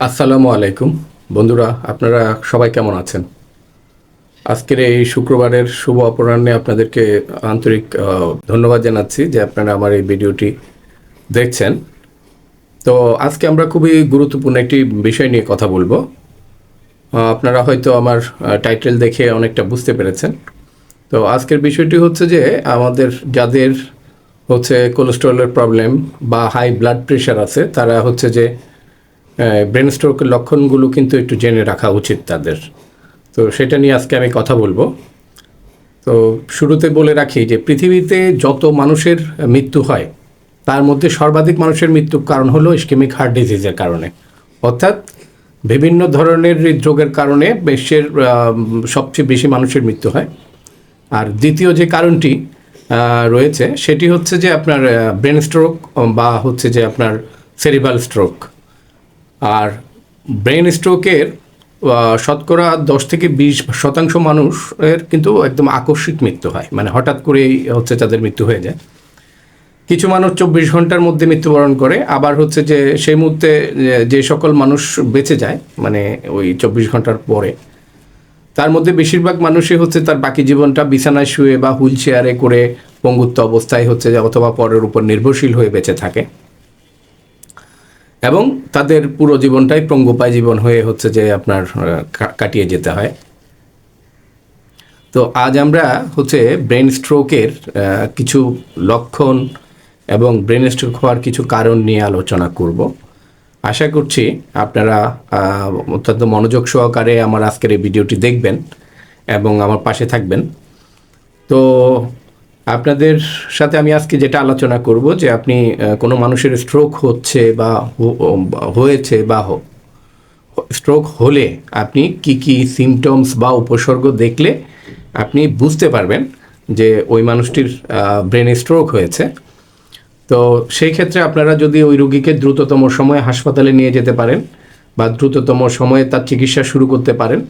আসসালামু আলাইকুম। বন্ধুরা, আপনারা সবাই কেমন আছেন? আজকের এই শুক্রবারের শুভ অপরাহ্নে আপনাদেরকে আন্তরিক ধন্যবাদ জানাচ্ছি যে আপনারা আমার এই ভিডিওটি দেখছেন। তো আজকে আমরা খুবই গুরুত্বপূর্ণ একটি বিষয় নিয়ে কথা বলব। আপনারা হয়তো আমার টাইটেল দেখে অনেকটা বুঝতে পেরেছেন। তো আজকের বিষয়টি হচ্ছে যে, আমাদের যাদের হচ্ছে কোলেস্ট্রলের প্রবলেম বা হাই ব্লাড প্রেশার আছে, তারা হচ্ছে যে ব্রেন স্ট্রোকের লক্ষণগুলো কিন্তু একটু জেনে রাখা উচিত তাদের। তো সেটা নিয়ে আজকে আমি কথা বলব। তো শুরুতে বলে রাখি যে পৃথিবীতে যত মানুষের মৃত্যু হয়, তার মধ্যে সর্বাধিক মানুষের মৃত্যুর কারণ হলো ইস্কেমিক হার্ট ডিজিজের কারণে। অর্থাৎ বিভিন্ন ধরনের হৃদরোগের কারণে বিশ্বের সবচেয়ে বেশি মানুষের মৃত্যু হয়। আর দ্বিতীয় যে কারণটি রয়েছে, সেটি হচ্ছে যে আপনার ব্রেন স্ট্রোক বা হচ্ছে যে আপনার সেরিবাল স্ট্রোক আর ব্রেন স্ট্রোকের শতকরা দশ থেকে বিশ শতাংশ মানুষের কিন্তু একদম আকস্মিক মৃত্যু হয়। মানে হঠাৎ করেই হচ্ছে তাদের মৃত্যু হয়ে যায়। কিছু মানুষ চব্বিশ ঘণ্টার মধ্যে মৃত্যুবরণ করে। আবার হচ্ছে যে সেই মুহূর্তে যে- সকল মানুষ বেঁচে যায় মানে ওই চব্বিশ ঘণ্টার পরে, তার মধ্যে বেশিরভাগ মানুষই হচ্ছে তার বাকি জীবনটা বিছানায় শুয়ে বা হুইল চেয়ারে করে পঙ্গুত্ব অবস্থায় হচ্ছে অথবা পরের উপর নির্ভরশীল হয়ে বেঁচে থাকে। এবং তাদের পুরো জীবনটাই পঙ্গুপায় জীবন হয়ে হচ্ছে যে আপনার কাটিয়ে যেতে হয়। তো আজ আমরা হচ্ছে ব্রেন স্ট্রোকের কিছু লক্ষণ এবং ব্রেন স্ট্রোক হওয়ার কিছু কারণ নিয়ে আলোচনা করব। আশা করছি আপনারা অত্যন্ত মনোযোগ সহকারে আমার আজকের এই ভিডিওটি দেখবেন এবং আমার পাশে থাকবেন। তো আপনাদের সাথে আমি আজকে যেটা আলোচনা করব যে আপনি কোনো মানুষের স্ট্রোক হচ্ছে বা হয়েছে বা স্ট্রোক হলে আপনি কি কি সিমটমস বা উপসর্গ দেখলে আপনি বুঝতে পারবেন যে ওই মানুষটির ব্রেনে স্ট্রোক হয়েছে। তো সেই ক্ষেত্রে আপনারা যদি ওই রুগীকে দ্রুততম সময়ে হাসপাতালে নিয়ে যেতে পারেন বা দ্রুততম সময়ে তার চিকিৎসা শুরু করতে পারেন,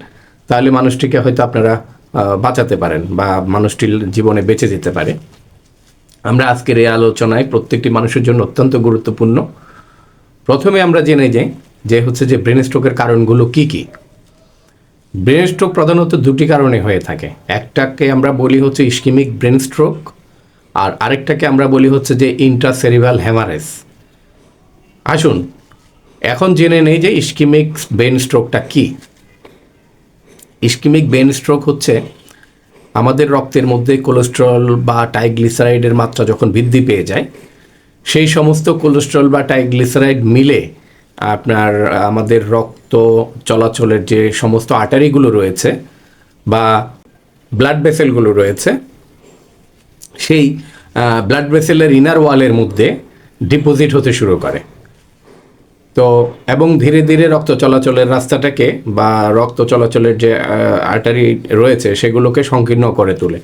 তাহলে মানুষটিকে হয়তো আপনারা বাঁচাতে পারেন বা মানুষটির জীবনে বেঁচে যেতে পারে। আমরা আজকের এই আলোচনায় প্রত্যেকটি মানুষের জন্য অত্যন্ত গুরুত্বপূর্ণ। প্রথমে আমরা জেনে যাই যে হচ্ছে যে ব্রেন স্ট্রোকের কারণগুলো কি কি। ব্রেন স্ট্রোক প্রধানত দুটি কারণে হয়ে থাকে। একটাকে আমরা বলি হচ্ছে ইস্কিমিক ব্রেন স্ট্রোক আর আরেকটাকে আমরা বলি হচ্ছে যে ইন্ট্রাসেরিভাল হ্যামারেজ আসুন, এখন জেনে নেই যে ইস্কিমিক ব্রেন স্ট্রোকটা কি। ইস্কিমিক ব্রেন স্ট্রোক হচ্ছে আমাদের রক্তের মধ্যে কোলেস্ট্রল বা টাইগ্লিসারাইডের মাত্রা যখন বৃদ্ধি পেয়ে যায়, সেই সমস্ত কোলেস্ট্রল বা টাইগ্লিসারাইড মিলে আপনার, আমাদের রক্ত চলাচলের যে সমস্ত আটারিগুলো রয়েছে বা ব্লাড ভেসেলগুলো রয়েছে, সেই ব্লাড ভেসেলের ইনার ওয়ালের মধ্যে ডিপোজিট হতে শুরু করে। তো, এবং ধীরে ধীরে রক্ত চলাচলের রাস্তাটাকে বা রক্ত চলাচলের যে আর্টারি রয়েছে সেগুলোকে সংকীর্ণ করে তোলে।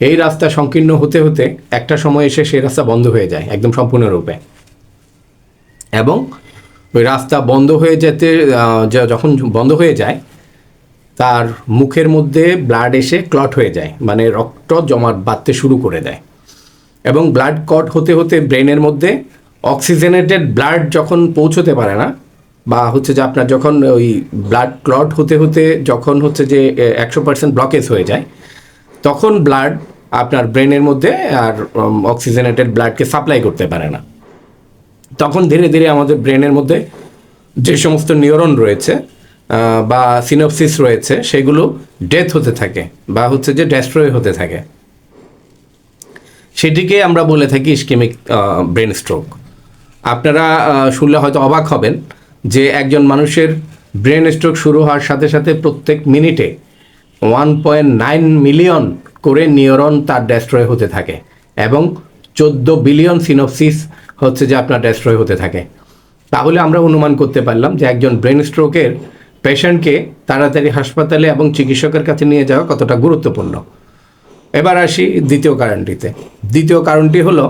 এই রাস্তা সংকীর্ণ হতে হতে একটা সময় এসে সেই রাস্তা বন্ধ হয়ে যায়, একদম সম্পূর্ণরূপে। এবং ওই রাস্তা বন্ধ হয়ে যেতে যখন বন্ধ হয়ে যায়, তার মুখের মধ্যে ব্লাড এসে ক্লট হয়ে যায় মানে রক্ত জমা বাঁধতে শুরু করে দেয়। এবং ব্লাড কট হতে হতে ব্রেনের মধ্যে অক্সিজেনেটেড ব্লাড যখন পৌঁছতে পারে না, বা হচ্ছে যে আপনার যখন ওই ব্লাড ক্লট হতে হতে যখন হচ্ছে যে একশো পার্সেন্ট ব্লকেজ হয়ে যায়, তখন ব্লাড আপনার ব্রেনের মধ্যে আর অক্সিজেনেটেড ব্লাডকে সাপ্লাই করতে পারে না। তখন ধীরে ধীরে আমাদের ব্রেনের মধ্যে যে সমস্ত নিউরন রয়েছে বা সিনোপসিস রয়েছে, সেগুলো ডেথ হতে থাকে, বা হচ্ছে যে ডেস্ট্রয় হতে থাকে। সেটিকে আমরা বলে থাকি ইস্কেমিক ব্রেন স্ট্রোক। আপনারা শুনলে হয়তো অবাক হবেন যে একজন মানুষের ব্রেন স্ট্রোক শুরু হওয়ার সাথে সাথে প্রত্যেক মিনিটে ওয়ান পয়েন্ট নাইন মিলিয়ন করে নিউরন তার ডেস্ট্রয় হতে থাকে এবং চোদ্দ বিলিয়ন সিনোপসিস হচ্ছে যে আপনার ডেস্ট্রয় হতে থাকে। তাহলে আমরা অনুমান করতে পারলাম যে একজন ব্রেন স্ট্রোকের পেশেন্টকে তাড়াতাড়ি হাসপাতালে এবং চিকিৎসকের কাছে নিয়ে যাওয়া কতটা গুরুত্বপূর্ণ। এবার আসি দ্বিতীয় কারণটিতে। দ্বিতীয় কারণটি হলো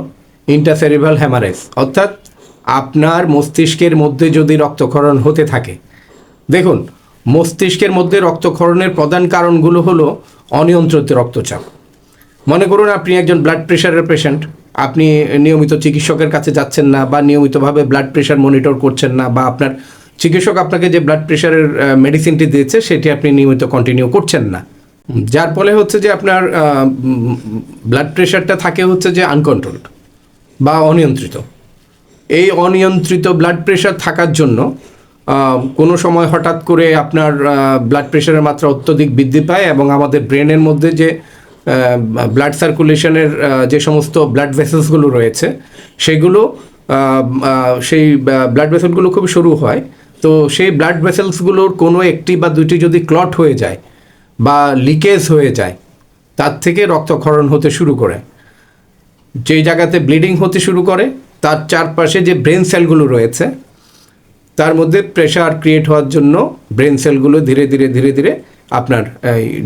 ইন্টারসেরিভাল হ্যামারেজ অর্থাৎ আপনার মস্তিষ্কের মধ্যে যদি রক্তক্ষরণ হতে থাকে। দেখুন, মস্তিষ্কের মধ্যে রক্তক্ষরণের প্রধান কারণগুলো হলো অনিয়ন্ত্রিত রক্তচাপ। মনে করুন আপনি একজন ব্লাড প্রেশারের পেশেন্ট আপনি নিয়মিত চিকিৎসকের কাছে যাচ্ছেন না বা নিয়মিতভাবে ব্লাড প্রেশার মনিটর করছেন না বা আপনার চিকিৎসক আপনাকে যে ব্লাড প্রেশারের মেডিসিনটি দিয়েছে, সেটি আপনি নিয়মিত কন্টিনিউ করছেন না। যার ফলে হচ্ছে যে আপনার ব্লাড প্রেশারটা থাকে হচ্ছে যে আনকন্ট্রোলড বা অনিয়ন্ত্রিত। এই অনিয়ন্ত্রিত ব্লাড প্রেশার থাকার জন্য কোনো সময় হঠাৎ করে আপনার ব্লাড প্রেশারের মাত্রা অত্যধিক বৃদ্ধি পায় এবং আমাদের ব্রেনের মধ্যে যে ব্লাড সার্কুলেশনের যে সমস্ত ব্লাড ভেসেলসগুলো রয়েছে, সেগুলো সেই ব্লাড ভেসেলগুলো খুব সরু হয়। তো সেই ব্লাড ভেসেলসগুলোর কোনো একটি বা দুটি যদি ক্লট হয়ে যায় বা লিকেজ হয়ে যায়, তার থেকে রক্তক্ষরণ হতে শুরু করে। যেই জায়গাতে ব্লিডিং হতে শুরু করে তার চারপাশে যে ব্রেন সেলগুলো রয়েছে, তার মধ্যে প্রেশার ক্রিয়েট হওয়ার জন্য ব্রেন সেলগুলো ধীরে ধীরে ধীরে ধীরে আপনার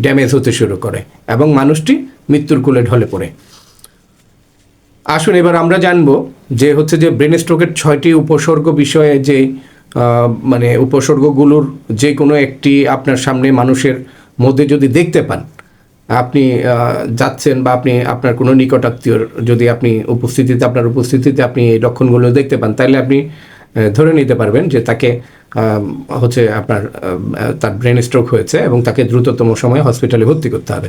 ড্যামেজ হতে শুরু করে এবং মানুষটি মৃত্যুর কোলে ঢলে পড়ে। আসুন এবার আমরা জানব যে হচ্ছে যে ব্রেন স্ট্রোকের ছয়টি উপসর্গ বিষয়ে যে মানে উপসর্গগুলোর যে কোনো একটি আপনার সামনে মানুষের মধ্যে যদি দেখতে পান আপনি যাচ্ছেন বা আপনি আপনার কোনো নিকটাত্মীয়র যদি আপনি উপস্থিতিতে, আপনার উপস্থিতিতে আপনি এই লক্ষণগুলো দেখতে পান তাহলে আপনি ধরে নিতে পারবেন যে তাকে হচ্ছে আপনার তার ব্রেন স্ট্রোক হয়েছে এবং তাকে দ্রুততম সময়ে হসপিটালে ভর্তি করতে হবে।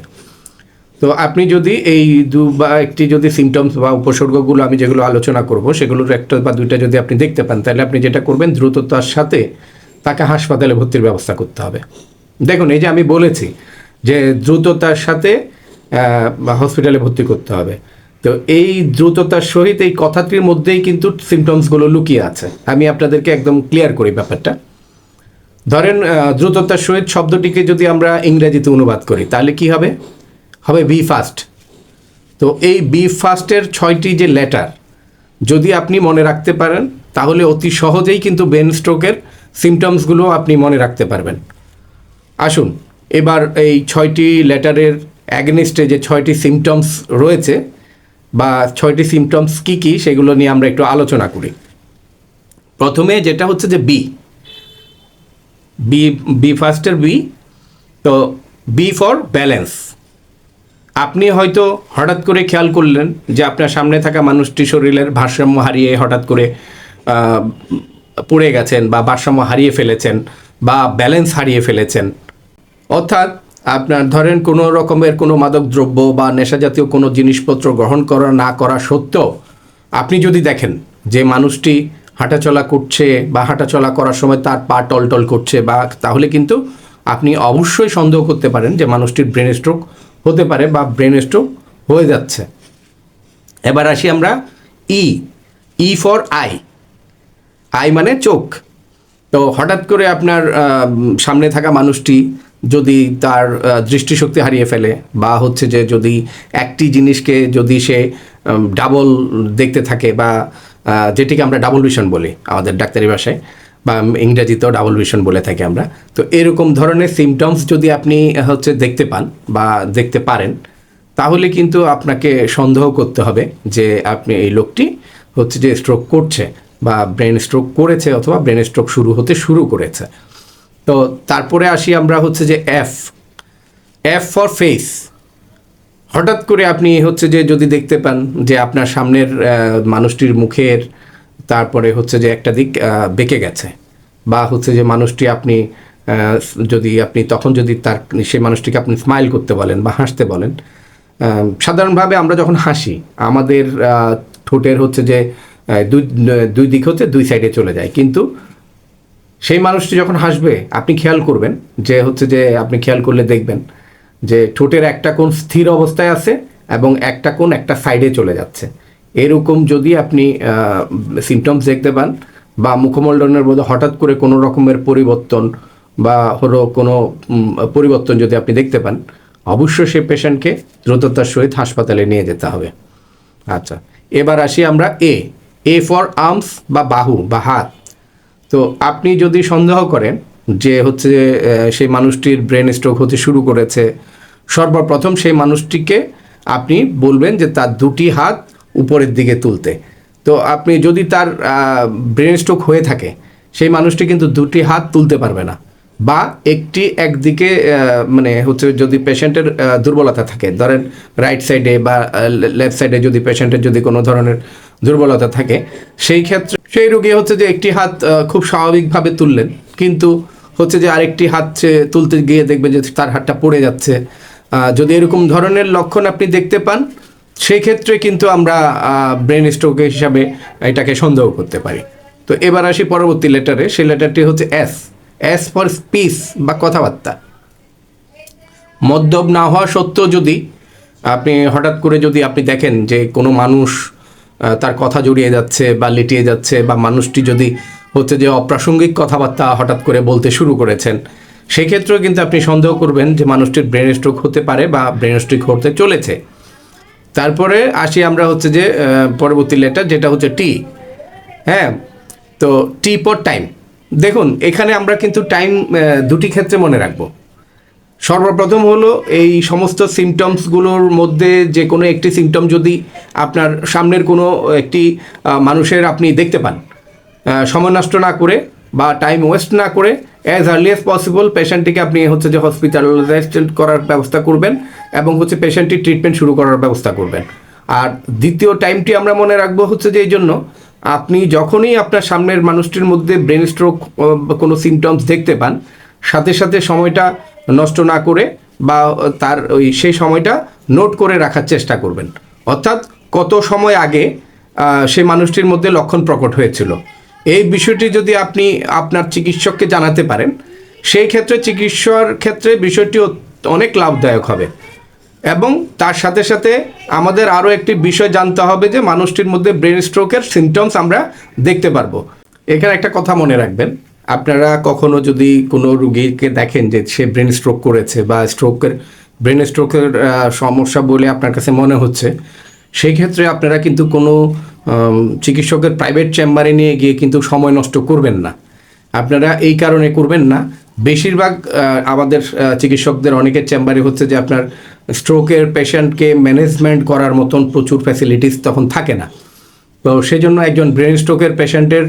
তো আপনি যদি এই দু বা একটি যদি সিমটমস বা উপসর্গগুলো আমি যেগুলো আলোচনা করব, সেগুলোর একটা বা দুইটা যদি আপনি দেখতে পান তাহলে আপনি যেটা করবেন দ্রুততার সাথে তাকে হাসপাতালে ভর্তির ব্যবস্থা করতে হবে। দেখুন, এই যে আমি বলেছি যে দ্রুততার সাথে হসপিটালে ভর্তি করতে হবে। তো এই দ্রুততার সহিত এই কথাটির মধ্যেই কিন্তু সিমটমসগুলো লুকিয়ে আছে। আমি আপনাদেরকে একদম ক্লিয়ার করি ব্যাপারটা। ধরেন দ্রুততার সহিত শব্দটিকে যদি আমরা ইংরেজিতে অনুবাদ করি, তাহলে কি হবে? হবে বি ফাস্ট তো এই বি ফাস্টের ছয়টি যে লেটার যদি আপনি মনে রাখতে পারেন, তাহলে অতি সহজেই কিন্তু ব্রেন স্ট্রোকের সিমটমসগুলো আপনি মনে রাখতে পারবেন। আসুন এবার এই ছয়টি লেটারের অ্যাগনিস্টে যে ছয়টি সিমটমস রয়েছে বা ছয়টি সিমটমস কি কি, সেগুলো নিয়ে আমরা একটু আলোচনা করি। প্রথমে যেটা হচ্ছে যে বি বি বি ফার্স্টের বি তো বি ফর ব্যালেন্স আপনি হয়তো হঠাৎ করে খেয়াল করলেন যে আপনার সামনে থাকা মানুষটি শরীরের ভারসাম্য হারিয়ে হঠাৎ করে পড়ে গেছেন বা ভারসাম্য হারিয়ে ফেলেছেন বা ব্যালেন্স হারিয়ে ফেলেছেন। অর্থাৎ আপনার ধরেন কোনো রকমের কোনো মাদক দ্রব্য বা নেশাজাতীয় কোনো জিনিসপত্র গ্রহণ করা, না করা সত্ত্বেও আপনি যদি দেখেন যে মানুষটি হাঁটাচলা করছে বা হাঁটাচলা করার সময় তার পা টলটল করছে বা, তাহলে কিন্তু আপনি অবশ্যই সন্দেহ করতে পারেন যে মানুষটির ব্রেন স্ট্রোক হতে পারে বা ব্রেন স্ট্রোক হয়ে যাচ্ছে। এবার আসি আমরা E E for I I মানে চোখ। তো হঠাৎ করে আপনার সামনে থাকা মানুষটি যদি তার দৃষ্টিশক্তি হারিয়ে ফেলে বা হচ্ছে যে যদি একটি জিনিসকে যদি সে ডাবল দেখতে থাকে বা যেটিকে আমরা ডাবল ভিশন বলি আমাদের ডাক্তারি ভাষায় বা ইংরেজিতেও ডাবল ভিশন বলে থাকি আমরা, তো এরকম ধরনের সিমটমস যদি আপনি হচ্ছে দেখতে পান বা দেখতে পারেন, তাহলে কিন্তু আপনাকে সন্দেহ করতে হবে যে আপনি এই লোকটি হচ্ছে যে স্ট্রোক করছে বা ব্রেন স্ট্রোক করেছে অথবা ব্রেন স্ট্রোক শুরু হতে শুরু করেছে। তো তারপরে আসি আমরা হচ্ছে যে এফ এফ ফর ফেস হঠাৎ করে আপনি হচ্ছে যে যদি দেখতে পান যে আপনার সামনের মানুষটির মুখের তারপরে হচ্ছে যে একটা দিক বেঁকে গেছে বা হচ্ছে যে মানুষটি আপনি যদি আপনি তখন যদি তার, সেই মানুষটিকে আপনি স্মাইল করতে বলেন বা হাসতে বলেন সাধারণভাবে আমরা যখন হাসি, আমাদের ঠোঁটের হচ্ছে যে দুই দুই দিক হচ্ছে দুই সাইডে চলে যায়। কিন্তু সেই মানুষটি যখন হাসবে, আপনি খেয়াল করবেন যে হচ্ছে যে আপনি খেয়াল করলে দেখবেন যে ঠোঁটের একটা কোণ স্থির অবস্থায় আছে এবং একটা কোণ একটা সাইডে চলে যাচ্ছে। এরকম যদি আপনি সিমটমস দেখতে পান বা মুখমণ্ডলের মধ্যে হঠাৎ করে কোনো রকমের পরিবর্তন বা হলো কোনো পরিবর্তন যদি আপনি দেখতে পান, অবশ্যই সেই পেশেন্টকে দ্রুততার সহিত হাসপাতালে নিয়ে যেতে হবে। আচ্ছা এবার আসি আমরা এ এ ফর আর্মস বা বাহু বা হাত। তো আপনি যদি সন্দেহ করেন যে হচ্ছে সেই মানুষটির ব্রেন স্ট্রোক হতে শুরু করেছে, সর্বপ্রথম সেই মানুষটিকে আপনি বলবেন যে তার দুটি হাত উপরের দিকে তুলতে। তো আপনি যদি তার ব্রেন স্ট্রোক হয়ে থাকে, সেই মানুষটি কিন্তু দুটি হাত তুলতে পারবে না। বা একটি একদিকে মানে হচ্ছে যদি পেশেন্টের দুর্বলতা থাকে, ধরেন রাইট সাইডে বা লেফট সাইডে যদি পেশেন্টের যদি কোনো ধরনের দুর্বলতা থাকে। সেই ক্ষেত্রে সেই রোগী হচ্ছে যে একটি হাত খুব স্বাভাবিকভাবে তুললেন। কিন্তু হচ্ছে যে আরেকটি হাত তুলতে গিয়ে দেখবেন যে তার হাতটা পড়ে যাচ্ছে। যদি এরকম ধরনের লক্ষণ আপনি দেখতে পান, সেই ক্ষেত্রে কিন্তু আমরা ব্রেন স্ট্রোক হিসাবে এটাকে সন্দেহ করতে পারি। তো এবার আসি পরবর্তী লেটারে সেই লেটারটি হচ্ছে এস এস ফর স্পিচ বা কথাবার্তা। মদ্যপ না হওয়া সত্ত্বেও যদি আপনি হঠাৎ করে যদি আপনি দেখেন যে কোনো মানুষ তার কথা জড়িয়ে যাচ্ছে বা লিটিয়ে যাচ্ছে বা মানুষটি যদি হচ্ছে যে অপ্রাসঙ্গিক কথাবার্তা হঠাৎ করে বলতে শুরু করেছেন, সেক্ষেত্রেও কিন্তু আপনি সন্দেহ করবেন যে মানুষটির ব্রেন স্ট্রোক হতে পারে বা ব্রেন স্ট্রোক হতে চলেছে। তারপরে আসি আমরা হচ্ছে যে পরবর্তী লেটার যেটা হচ্ছে টি হ্যাঁ তো টি পর টাইম দেখুন, এখানে আমরা কিন্তু টাইম দুটি ক্ষেত্রে মনে রাখব। সর্বপ্রথম হলো এই সমস্ত সিমটমসগুলোর মধ্যে যে কোনো একটি সিমটম যদি আপনার সামনের কোনো একটি মানুষের আপনি দেখতে পান সময় নষ্ট না করে বা টাইম ওয়েস্ট না করে অ্যাজ আর্লি অ্যাজ পসিবল পেশেন্টটিকে আপনি হচ্ছে যে হসপিটালাইজড করার ব্যবস্থা করবেন এবং হচ্ছে পেশেন্টটির ট্রিটমেন্ট শুরু করার ব্যবস্থা করবেন। আর দ্বিতীয় টাইমটি আমরা মনে রাখব হচ্ছে যে এই জন্য আপনি যখনই আপনার সামনের মানুষটির মধ্যে ব্রেন স্ট্রোক কোনো সিমটমস দেখতে পান, সাথে সাথে সময়টা নষ্ট না করে বা তার ওই সেই সময়টা নোট করে রাখার চেষ্টা করবেন। অর্থাৎ কত সময় আগে সেই মানুষটির মধ্যে লক্ষণ প্রকট হয়েছিল। এই বিষয়টি যদি আপনি আপনার চিকিৎসককে জানাতে পারেন, সেই ক্ষেত্রে চিকিৎসার ক্ষেত্রে বিষয়টি অনেক লাভদায়ক হবে। এবং তার সাথে সাথে আমাদের আরও একটি বিষয় জানতে হবে যে মানুষটির মধ্যে ব্রেন স্ট্রোকের সিমটমস আমরা দেখতে পারব। এখানে একটা কথা মনে রাখবেন আপনারা কখনো যদি কোনো রুগীকে দেখেন যে সে ব্রেন স্ট্রোক করেছে বা স্ট্রোকের ব্রেন স্ট্রোকের সমস্যা বলে আপনার কাছে মনে হচ্ছে, সেই ক্ষেত্রে আপনারা কিন্তু কোনো চিকিৎসকের প্রাইভেট চেম্বারে নিয়ে গিয়ে কিন্তু সময় নষ্ট করবেন না। আপনারা এই কারণে করবেন না। বেশিরভাগ আমাদের চিকিৎসকদের অনেকের চেম্বারে হচ্ছে যে আপনার স্ট্রোকের পেশেন্টকে ম্যানেজমেন্ট করার মতন প্রচুর ফ্যাসিলিটিস তখন থাকে না। তো সেজন্য একজন ব্রেন স্ট্রোকের পেশেন্টের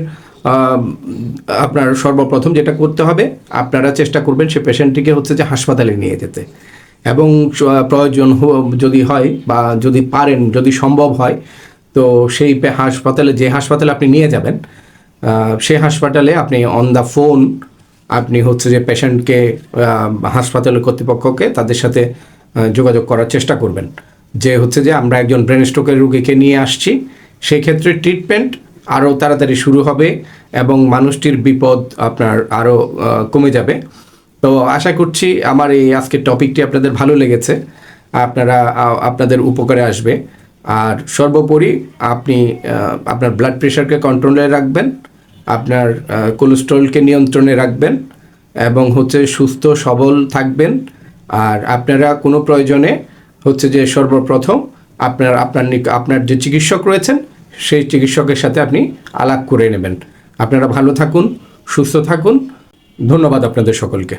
আপনার সর্বপ্রথম যেটা করতে হবে, আপনারা চেষ্টা করবেন সে পেশেন্টটিকে হচ্ছে যে হাসপাতালে নিয়ে যেতে। এবং প্রয়োজন যদি হয় বা যদি পারেন, যদি সম্ভব হয়, তো সেই হাসপাতালে, যে হাসপাতালে আপনি নিয়ে যাবেন সেই হাসপাতালে আপনি অন দ্য ফোন আপনি হচ্ছে যে পেশেন্টকে হাসপাতালের কর্তৃপক্ষকে তাদের সাথে যোগাযোগ করার চেষ্টা করবেন। যে হচ্ছে যে আমরা একজন ব্রেন স্ট্রোকের রুগীকে নিয়ে আসছি সেই ক্ষেত্রে ট্রিটমেন্ট আরও তাড়াতাড়ি শুরু হবে এবং মানুষটির বিপদ আপনার আরও কমে যাবে। তো আশা করছি আমার এই আজকের টপিকটি আপনাদের ভালো লেগেছে। আপনারা আপনাদের উপকারে আসবে। আর সর্বোপরি আপনি আপনার ব্লাড প্রেশারকে কন্ট্রোলে রাখবেন, আপনার কোলেস্ট্রলকে নিয়ন্ত্রণে রাখবেন এবং হচ্ছে সুস্থ, সবল থাকবেন। আর আপনারা কোনো প্রয়োজনে হচ্ছে যে সর্বপ্রথম আপনার আপনার আপনার যে চিকিৎসক রয়েছেন সেই চিকিৎসকের সাথে আপনি আলাপ করে নেবেন। আপনারা ভালো থাকুন, সুস্থ থাকুন। ধন্যবাদ আপনাদের সকলকে।